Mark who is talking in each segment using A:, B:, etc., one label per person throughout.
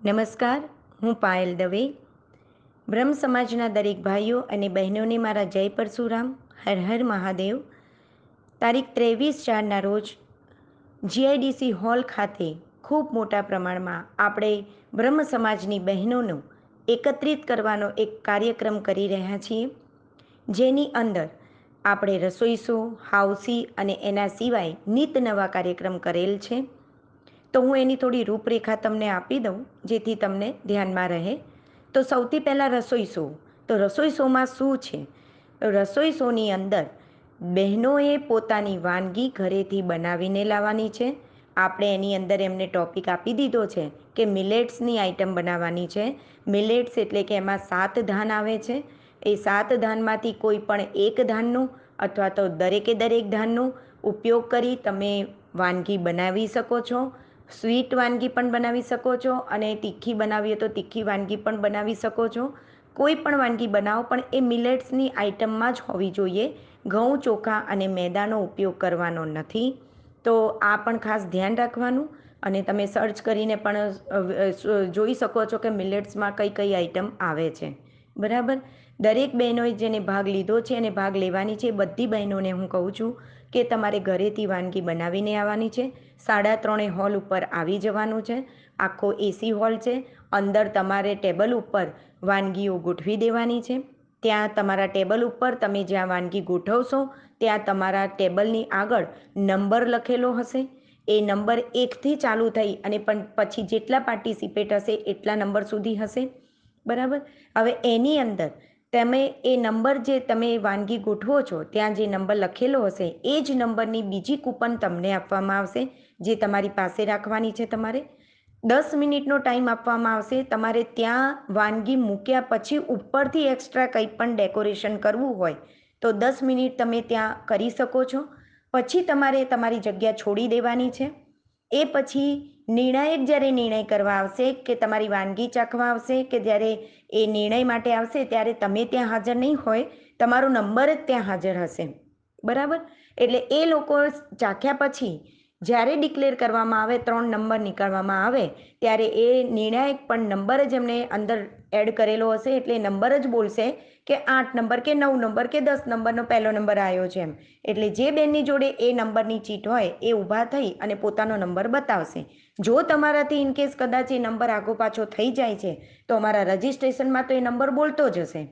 A: નમસ્કાર, હું પાયલ દવે. બ્રહ્મ સમાજના દરેક ભાઈઓ અને બહેનોને મારા જય પરશુરામ, હર હર મહાદેવ. તારીખ ત્રેવીસ ચારના રોજ જીઆઈડીસી હોલ ખાતે ખૂબ મોટા પ્રમાણમાં આપણે બ્રહ્મ સમાજની બહેનોનો એકત્રિત કરવાનો એક કાર્યક્રમ કરી રહ્યા છીએ, જેની અંદર આપણે રસોઈ શો હાઉસી અને એના સિવાય નિત નવા કાર્યક્રમ કરેલ છે. તો હું એની થોડી રૂપરેખા તમને આપી દઉં, જેથી તમને ધ્યાનમાં રહે. તો સૌથી પહેલાં રસોઈ શો. તો રસોઈ શોમાં શું છે? રસોઈ શોની અંદર બહેનોએ પોતાની વાનગી ઘરેથી બનાવીને લાવવાની છે. આપણે એની અંદર એમને ટોપિક આપી દીધો છે કે મિલેટ્સની આઇટમ બનાવવાની છે. મિલેટ્સ એટલે કે એમાં સાત ધાન આવે છે. એ સાત ધાનમાંથી કોઈ પણ એક ધાનનું અથવા તો દરેકે દરેક ધાનનો ઉપયોગ કરી તમે વાનગી બનાવી શકો છો. સ્વીટ વાનગી પણ બનાવી શકો છો અને તીખી બનાવીએ તો તીખી વાનગી પણ બનાવી શકો છો. કોઈ પણ વાનગી બનાવો, પણ એ મિલેટ્સની આઇટમમાં જ હોવી જોઈએ. ઘઉં, ચોખા અને મેદાનો ઉપયોગ કરવાનો નથી. તો આ પણ ખાસ ધ્યાન રાખવાનું અને તમે સર્ચ કરીને પણ જોઈ શકો છો કે મિલેટ્સમાં કઈ કઈ આઈટમ આવે છે. બરાબર? દરેક બહેનોએ જેને ભાગ લીધો છે અને ભાગ લેવાની છે બધી બહેનોને હું કહું છું કે તમારે ઘરેથી વાનગી બનાવીને આવવાની છે. સાડા ત્રણે હોલ ઉપર આવી જવાનું છે. આખો એસી હોલ છે. અંદર તમારે ટેબલ ઉપર વાનગીઓ ગોઠવી દેવાની છે. ત્યાં તમારા ટેબલ ઉપર તમે જ્યાં વાનગી ગોઠવશો, ત્યાં તમારા ટેબલની આગળ નંબર લખેલો હશે. એ નંબર એકથી ચાલુ થઈ અને પણ પછી જેટલા પાર્ટિસિપેટ હશે એટલા નંબર સુધી હશે. બરાબર? હવે એની અંદર તમે એ નંબર જે તમે વાનગી ગોઠવો છો, ત્યાં જે નંબર લખેલો હશે, એ જ નંબરની બીજી કૂપન તમને આપવામાં આવશે, જે તમારી પાસે રાખવાની છે તમારે. દસ મિનિટનો ટાઈમ આપવામાં આવશે, તમારે ત્યાં વાનગી મૂક્યા પછી ઉપરથી એક્સ્ટ્રા કંઈ પણ ડેકોરેશન કરવું હોય, તો દસ મિનિટ તમે ત્યાં કરી શકો છો. પછી તમારે તમારી જગ્યા છોડી દેવાની છે. એ પછી નિર્ણાયક જ્યારે નિર્ણય કરવા આવશે કે તમારી વાનગી ચાખવા આવશે કે જ્યારે એ નિર્ણય માટે આવશે ત્યારે તમે ત્યાં હાજર નહીં હોય, તમારો નંબર જ ત્યાં હાજર હશે. બરાબર? એટલે એ લોકો ચાખ્યા પછી જ્યારે ડિક્લેર કરવામાં આવે, ત્રણ નંબર નીકળવામાં આવે, ત્યારે એ નિર્ણાયક પણ નંબર જ એમને અંદર એડ કરેલો હશે, એટલે નંબર જ બોલશે કે આઠ નંબર કે નવ નંબર કે દસ નંબરનો પહેલો નંબર આવ્યો છે એમ. એટલે જે બેનની જોડે એ નંબરની ચીટ હોય, એ ઊભા થઈ અને પોતાનો નંબર બતાવશે. જો તમારાથી ઇનકેસ કદાચ એ નંબર આગો પાછો થઈ જાય છે, તો અમારા રજિસ્ટ્રેશનમાં તો એ નંબર બોલતો જ હશે.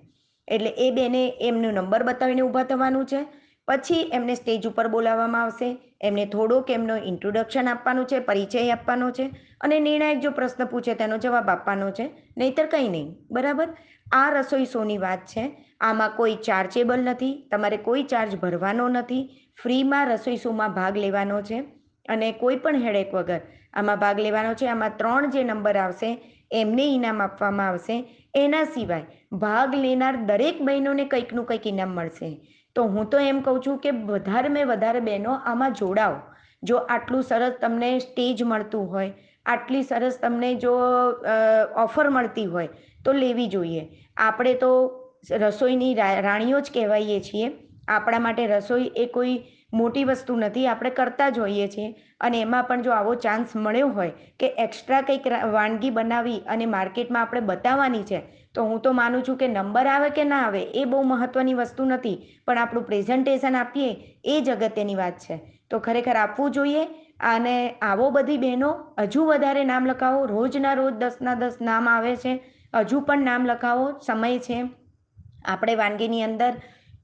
A: એટલે એ બેને એમનો નંબર બતાવીને ઊભા થવાનું છે. પછી એમને સ્ટેજ ઉપર બોલાવવામાં આવશે. એમને થોડોક એમનો ઇન્ટ્રોડક્શન આપવાનું છે, પરિચય આપવાનો છે અને નિર્ણાયક જો પ્રશ્ન પૂછે તેનો જવાબ આપવાનો છે. નહીતર કંઈ નહીં, બરાબર? આ રસોઈ શોની વાત છે. આમાં કોઈ ચાર્જેબલ નથી, તમારે કોઈ ચાર્જ ભરવાનો નથી. ફ્રીમાં રસોઈ શોમાં ભાગ લેવાનો છે અને કોઈ પણ હેડેક વગર આમાં ભાગ લેવાનો છે. આમાં ત્રણ જે નંબર આવશે, એમને ઇનામ આપવામાં આવશે. એના સિવાય ભાગ લેનાર દરેક બહેનોને કંઈકનું કંઈક ઇનામ મળશે. તો હું તો એમ કહું છું કે વધારે મેં વધારે બહેનો આમાં જોડાઓ. જો આટલું સરસ તમને સ્ટેજ મળતું હોય, આટલી સરસ તમને જો ઓફર મળતી હોય, તો લેવી જોઈએ. આપણે તો રસોઈની રાણીઓ જ કહેવાઈએ છીએ. આપણા માટે રસોઈ એ કોઈ મોટી વસ્તુ નથી, આપણે કરતા જ હોઈએ છીએ. અને એમાં પણ જો આવો ચાન્સ મળ્યો હોય કે એક્સ્ટ્રા કંઈક વાનગી બનાવી અને માર્કેટમાં આપણે બતાવવાની છે, તો હું તો માનું છું કે નંબર આવે કે ના આવે એ બહુ મહત્ત્વની વસ્તુ નથી. પણ આપણું પ્રેઝન્ટેશન આપીએ એ જ અગત્યની વાત છે. તો ખરેખર આપવું જોઈએ. અને આવો બધી બહેનો હજુ વધારે નામ લખાવો. રોજના રોજ દસના દસ નામ આવે છે. હજુ પણ નામ લખાવો. સમય છે. આપણે વાનગીની અંદર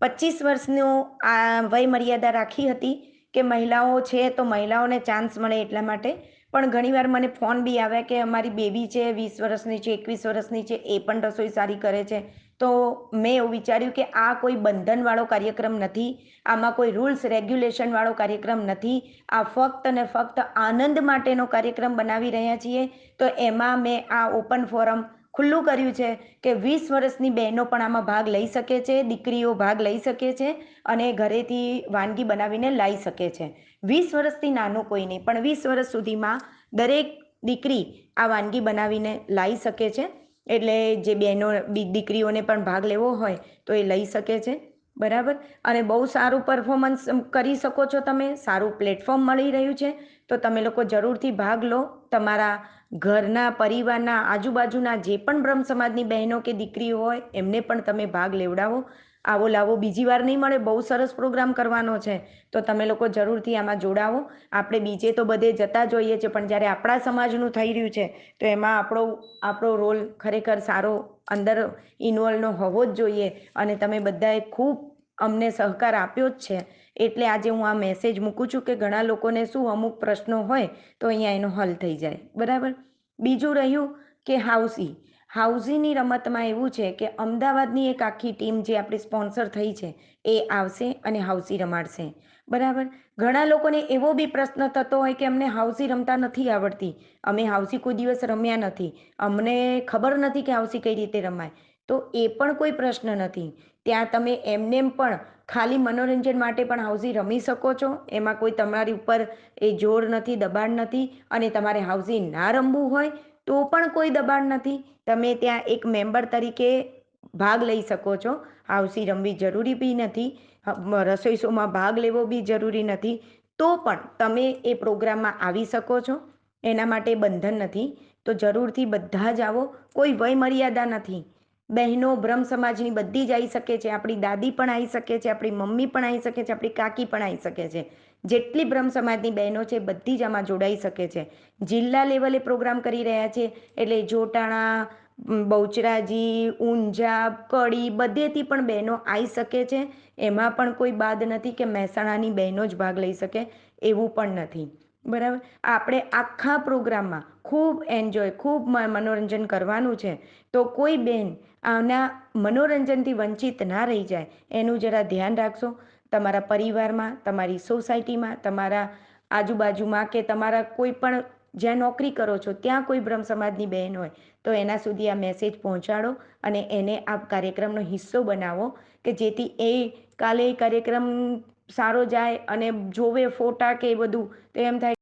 A: પચીસ વર્ષનું આ વય મર્યાદા રાખી હતી કે મહિલાઓ છે તો મહિલાઓને ચાન્સ મળે એટલા માટે. પણ ઘણીવાર મને ફોન બી આવે કે અમારી બેબી છે, વીસ વર્ષની છે, એકવીસ વર્ષની છે, એ પણ રસોઈ સારી કરે છે. તો મેં એવું વિચાર્યું કે આ કોઈ બંધનવાળો કાર્યક્રમ નથી, આમાં કોઈ રૂલ્સ રેગ્યુલેશનવાળો કાર્યક્રમ નથી. આ ફક્ત ને ફક્ત આનંદ માટેનો કાર્યક્રમ બનાવી રહ્યા છીએ. તો એમાં મેં આ ઓપન ફોરમ ખુલ્લું કર્યું છે કે વીસ વર્ષની બહેનો પણ આમાં ભાગ લઈ શકે છે, દીકરીઓ ભાગ લઈ શકે છે અને ઘરેથી વાનગી બનાવીને લાવી શકે છે. વીસ વર્ષથી નાનું કોઈ નહીં, પણ વીસ વર્ષ સુધીમાં દરેક દીકરી આ વાનગી બનાવીને લાવી શકે છે. એટલે જે બહેનો દીકરીઓને પણ ભાગ લેવો હોય તો એ લઈ શકે છે. બરાબર? અને બહુ સારું પરફોર્મન્સ કરી શકો છો તમે. સારું પ્લેટફોર્મ મળી રહ્યું છે. તો તમે લોકો જરૂરથી ભાગ લો. તમારા ઘરના, પરિવારના, આજુબાજુના જે પણ બ્રહ્મ સમાજની બહેનો કે દીકરીઓ હોય, એમને પણ તમે ભાગ લેવડાવો. આવો લાવો. બીજી વાર નહીં મળે, બહુ સરસ પ્રોગ્રામ કરવાનો છે. તો તમે લોકો જરૂરથી આમાં જોડાવો. આપણે બીજે તો બધે જતા જોઈએ છે, પણ જ્યારે આપણા સમાજનું થઈ રહ્યું છે, તો એમાં આપણો આપણો રોલ ખરેખર સારો અંદર ઇન્વોલ્વનો હોવો જ જોઈએ. અને તમે બધાએ ખૂબ અમને સહકાર આપ્યો જ છે. એટલે આજે હું આ મેસેજ મૂકું છું કે ઘણા લોકોને શું અમુક પ્રશ્નો હોય, તો અહીંયા એનો હલ થઈ જાય. બરાબર? બીજું રહ્યું કે હાઉસી હાઉસીની રમતમાં એવું છે કે અમદાવાદની એક આખી ટીમ જે આપણી સ્પોન્સર થઈ છે, એ આવશે અને હાઉસી રમાડશે. બરાબર? ઘણા લોકોને એવો બી પ્રશ્ન થતો હોય કે અમને હાઉસી રમતા નથી આવડતી. અમે હાઉસી કોઈ દિવસ રમ્યા નથી. અમને ખબર નથી કે હાઉસી કઈ રીતે રમાય. તો એ પણ કોઈ પ્રશ્ન નથી. ત્યાં તમે એમનેમ પણ ખાલી મનોરંજન માટે પણ હાઉસી રમી શકો છો. એમાં કોઈ તમારી ઉપર એ જોર નથી, દબાણ નથી અને તમારે હાઉસી ના રમવું હોય તો પણ કોઈ દબાણ નથી. તમે ત્યાં એક મેમ્બર તરીકે ભાગ લઈ શકો છો. હાઉસી રમવી જરૂરી બી નથી. રસોઈ શોમાં ભાગ લેવો બી જરૂરી નથી. તો પણ તમે એ પ્રોગ્રામમાં આવી શકો છો. એના માટે બંધન નથી. તો જરૂરથી બધા જ આવો. કોઈ વય મર્યાદા નથી. બહેનો બ્રહ્મ સમાજની બધી જ આવી શકે છે. આપણી દાદી પણ આવી શકે છે. આપણી મમ્મી પણ આવી શકે છે. આપણી કાકી પણ આવી શકે છે. જેટલી બ્રહ્મ સમાજની બહેનો છે, બધી જ આમાં જોડાઈ શકે છે. જિલ્લા લેવલે પ્રોગ્રામ કરી રહ્યા છે, એટલે જોટાણા બહુચરાજી, ઊંઝા, કડી બધેથી પણ બહેનો આવી શકે છે. એમાં પણ કોઈ બાદ નથી કે મહેસાણાની બહેનો જ ભાગ લઈ શકે એવું પણ નથી. બરાબર? આપણે આખા પ્રોગ્રામમાં ખૂબ એન્જોય, ખૂબ મનોરંજન કરવાનું છે. તો કોઈ બેન આના મનોરંજનથી વંચિત ના રહી જાય, એનું જરા ધ્યાન રાખશો. તમારા પરિવારમાં, તમારી સોસાયટીમાં, તમારા આજુબાજુમાં કે તમારા કોઈ પણ જ્યાં નોકરી કરો છો, ત્યાં કોઈ બ્રહ્મ સમાજની બહેન હોય, તો એના સુધી આ મેસેજ પહોંચાડો અને એને આ કાર્યક્રમનો હિસ્સો બનાવો કે જેથી એ કાલે કાર્યક્રમ સારો જાય અને જોવે, ફોટા કે એ બધું, તો એમ થાય